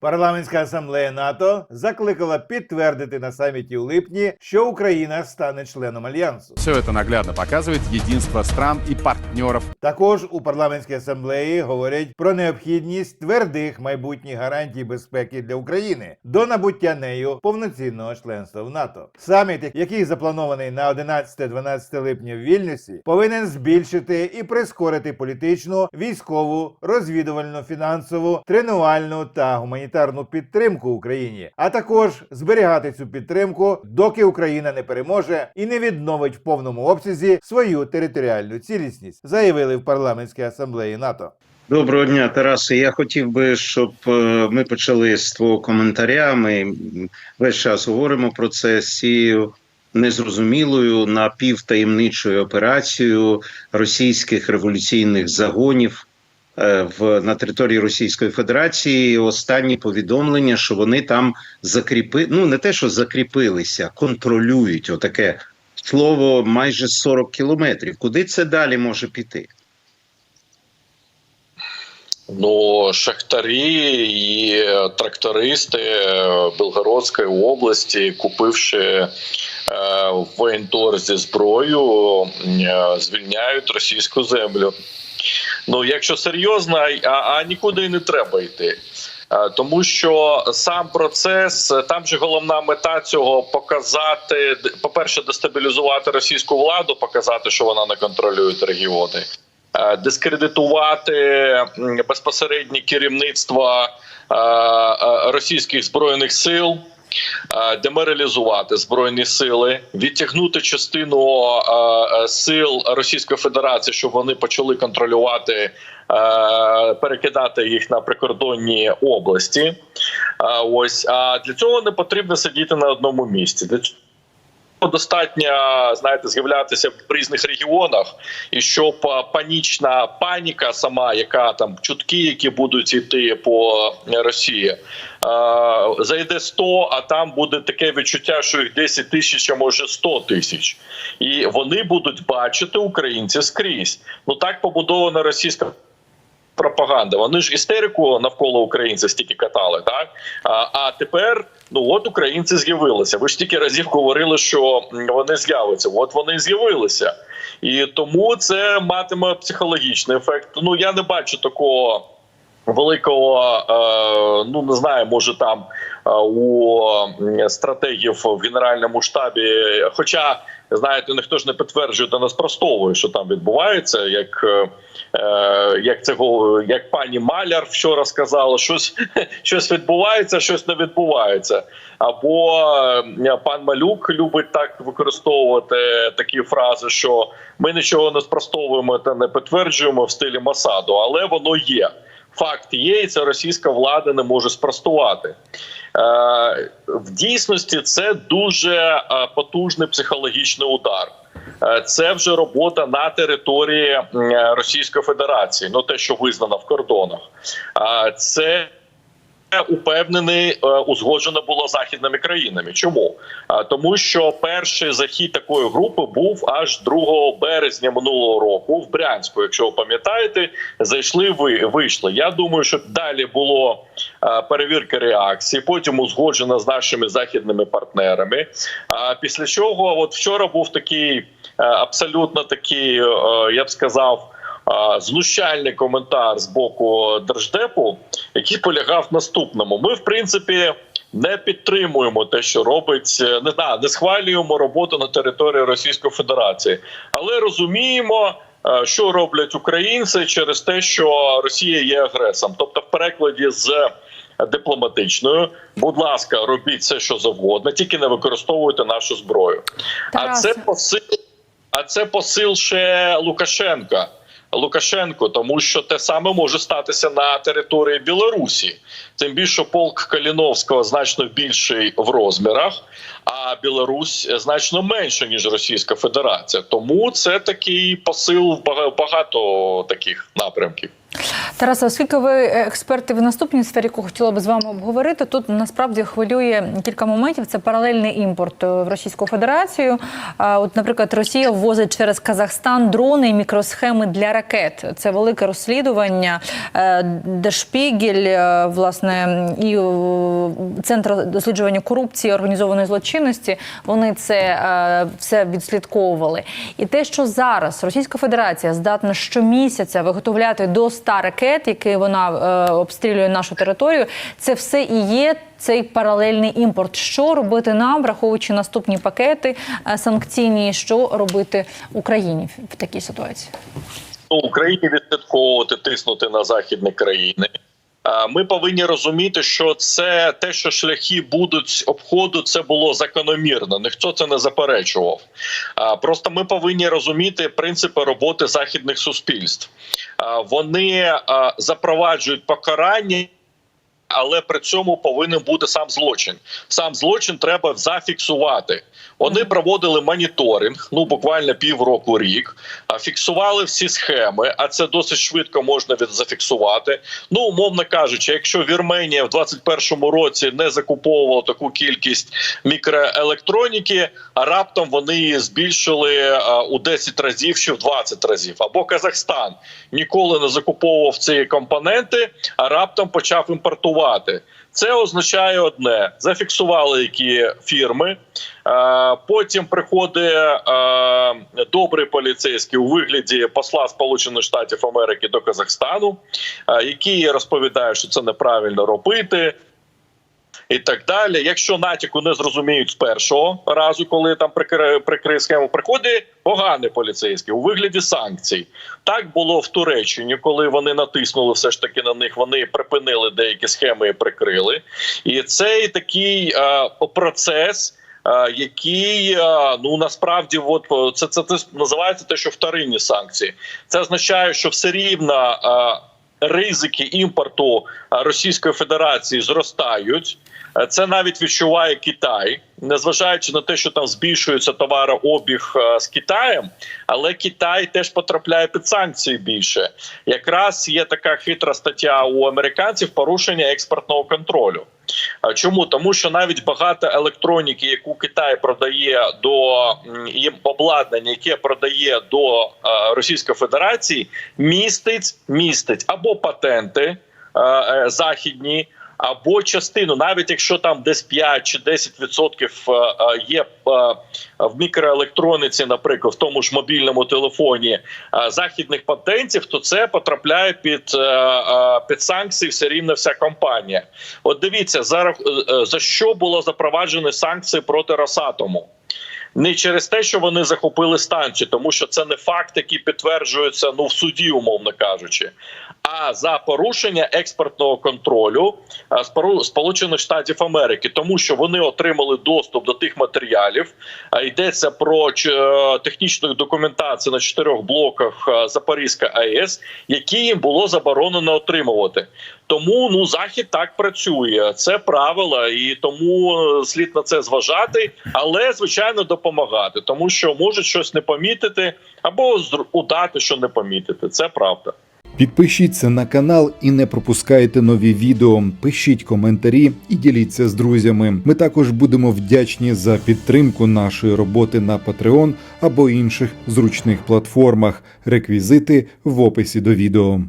Парламентська асамблея НАТО закликала підтвердити на саміті у липні, що Україна стане членом альянсу. Все это наглядно показывает единство стран и партнеров Також у парламентській асамблеї говорять про необхідність твердих майбутніх гарантій безпеки для України до набуття нею повноцінного членства в НАТО. Саміт, який запланований на 11-12 липня в Вільнюсі, повинен збільшити і прискорити політичну, військову, розвідувальну, фінансову, тренувальну та гуманітарну підтримку Україні, а також зберігати цю підтримку, доки Україна не переможе і не відновить в повному обсязі свою територіальну цілісність, заявили в парламентській асамблеї НАТО. Доброго дня, Тарасе. Я хотів би, щоб е, ми почали з твого коментаря. Ми весь час говоримо про це з цією незрозумілою напівтаємничою операцією російських революційних загонів в на території Російської Федерації. Останні повідомлення, що вони там закріпи... ну не те, що закріпилися, контролюють отаке слово майже 40 кілометрів. Куди це далі може піти? Ну, шахтарі і трактористи е, Белгородської області, купивши е, воєнтор зі зброєю, е, звільняють російську землю. Ну, якщо серйозно, а, а нікуди не треба йти. Тому що сам процес, там же головна мета цього показати, по-перше, дестабілізувати російську владу, показати, що вона не контролює регіони, дискредитувати безпосереднє керівництво російських збройних сил. Е, Деморалізувати збройні сили, відтягнути частину е, е, сил Російської Федерації, щоб вони почали контролювати, перекидати їх на прикордонні області. Ось а для цього не потрібно сидіти на одному місці. Достатньо знаєте, з'являтися в різних регіонах, і щоб панічна паніка, сама яка там чутки, які будуть йти по Росії, а, зайде 100, а там буде таке відчуття, що їх 10 тисяч, а може 100 тисяч, і вони будуть бачити українців скрізь. Ну так побудована російська пропаганда. Вони ж істерику навколо українців стільки катали, так а, а тепер ну от українці з'явилися. Ви ж стільки разів говорили, що вони з'являться. От вони з'явилися, і тому це матиме психологічний ефект. Ну я не бачу такого. Великого е, ну не знаю, може там е, у стратегів в генеральному штабі. Хоча знаєте, ніхто ж не підтверджує та не спростовує, що там відбувається, як е, е, як це як пані Маляр вчора сказала, щось щось відбувається, щось не відбувається. Або е, пан Малюк любить так використовувати такі фрази, що ми нічого не спростовуємо та не підтверджуємо в стилі Масаду, але воно є. Факт є, і це російська влада не може спростувати. В дійсності це дуже е, потужний психологічний удар. Е, Це вже робота на території Російської Федерації, ну те, що визнано в кордонах. Це упевнений, е, узгоджено було західними країнами. Чому? Тому що перший захід такої групи був аж 2 березня минулого року в Брянську. Якщо ви пам'ятаєте, зайшли ви вийшли. Я думаю, що далі було е, перевірка реакції, потім узгоджено з нашими західними партнерами. Після чого, от вчора був такий е, абсолютно такий, я б сказав. Знущальний коментар з боку держдепу, який полягав в наступному. Ми, в принципі, не підтримуємо те, що робить, е, не знаю, не схвалюємо роботу на території Російської Федерації, але розуміємо, е, що роблять українці через те, що Росія є агресором. Тобто, в перекладі з дипломатичною, будь ласка, робіть все, що завгодно, тільки не використовуйте нашу зброю. А це посил, а це посил ще Лукашенка. Лукашенко, тому що те саме може статися на території Білорусі. Тим більше полк Каліновського значно більший в розмірах, а Білорусь значно менше ніж Російська Федерація. Тому це такий посил в бага- багато таких напрямків. Тараса, оскільки ви експерти в наступній сфері, яку хотіла би з вами обговорити, тут насправді хвилює кілька моментів. Це паралельний імпорт е, в Російську Федерацію. От, наприклад, Росія ввозить через Казахстан дрони і мікросхеми для ракет. Це велике розслідування. Е, Дешпігель, е, власне, і е, центр досліджування корупції, організованої злочинності. Вони це е, все відслідковували. І те, що зараз Російська Федерація здатна щомісяця виготовляти до 100 ракет, які вона е, обстрілює нашу територію, це все і є. Цей паралельний імпорт. Що робити нам, враховуючи наступні пакети е, санкційні, що робити Україні в такій ситуації? ну, Україні відслідковувати, тиснути на західні країни. А, Ми повинні розуміти, що це те, що шляхи будуть обходу, це було закономірно. Ніхто це не заперечував. Просто ми повинні розуміти принципи роботи західних суспільств. Вони запроваджують покарання. Але при цьому повинен бути сам злочин. Сам злочин треба зафіксувати. Вони проводили моніторинг, ну буквально півроку рік, а фіксували всі схеми. А це досить швидко можна зафіксувати. Ну, умовно кажучи, якщо Вірменія в 21-му році не закуповувала таку кількість мікроелектроніки, а раптом вони її збільшили у 10 разів чи в 20 разів. Або Казахстан ніколи не закуповував ці компоненти, а раптом почав імпортувати. Це означає одне: зафіксували які фірми. е, Потім приходить е, добрий поліцейський у вигляді посла Сполучених Штатів Америки до Казахстану, е, який розповідає, що це неправильно робити. І так далі. Якщо натяку не зрозуміють з першого разу, коли там прикриє прикриє схему, приходить поганий поліцейський у вигляді санкцій. Так було в Туреччині, коли вони натиснули все ж таки на них. Вони припинили деякі схеми і прикрили. І цей такий е, процес. е, Який е, ну насправді, от це, це, це називається те, що вторинні санкції. Це означає, що все рівно ризики імпорту е, Російської Федерації зростають. Е, Це навіть відчуває Китай, незважаючи на те, що там збільшується товарообіг е, з Китаєм, але Китай теж потрапляє під санкції більше. Якраз є така хитра стаття у американців порушення експортного контролю. Чому тому, що навіть багато електроніки, яку Китай продає до їм обладнання, яке продає до е, Російської Федерації, містить містить або патенти е, е, західні. Або частину, навіть якщо там десь 5 чи 10% відсотків е, е, є е, в мікроелектроніці, наприклад, в тому ж мобільному телефоні західних патентів, то це потрапляє під, під санкції все рівно вся компанія. От дивіться, за, за що було запроваджено санкції проти Росатому. Не через те, що вони захопили станцію, тому що це не факт, який підтверджується ну в суді, умовно кажучи, а за порушення експортного контролю Сполучених Штатів Америки, тому що вони отримали доступ до тих матеріалів. А, Йдеться про е, технічну документацію на чотирьох блоках е, Запорізька АЕС, які їм було заборонено отримувати. Тому ну захід так працює. Це правила, і тому е, слід на це зважати, але звичайно допомагати, тому що можуть щось не помітити або удати, що не помітити. Це правда. Підпишіться на канал і не пропускайте нові відео. Пишіть коментарі і діліться з друзями. Ми також будемо вдячні за підтримку нашої роботи на Patreon або інших зручних платформах. Реквізити в описі до відео.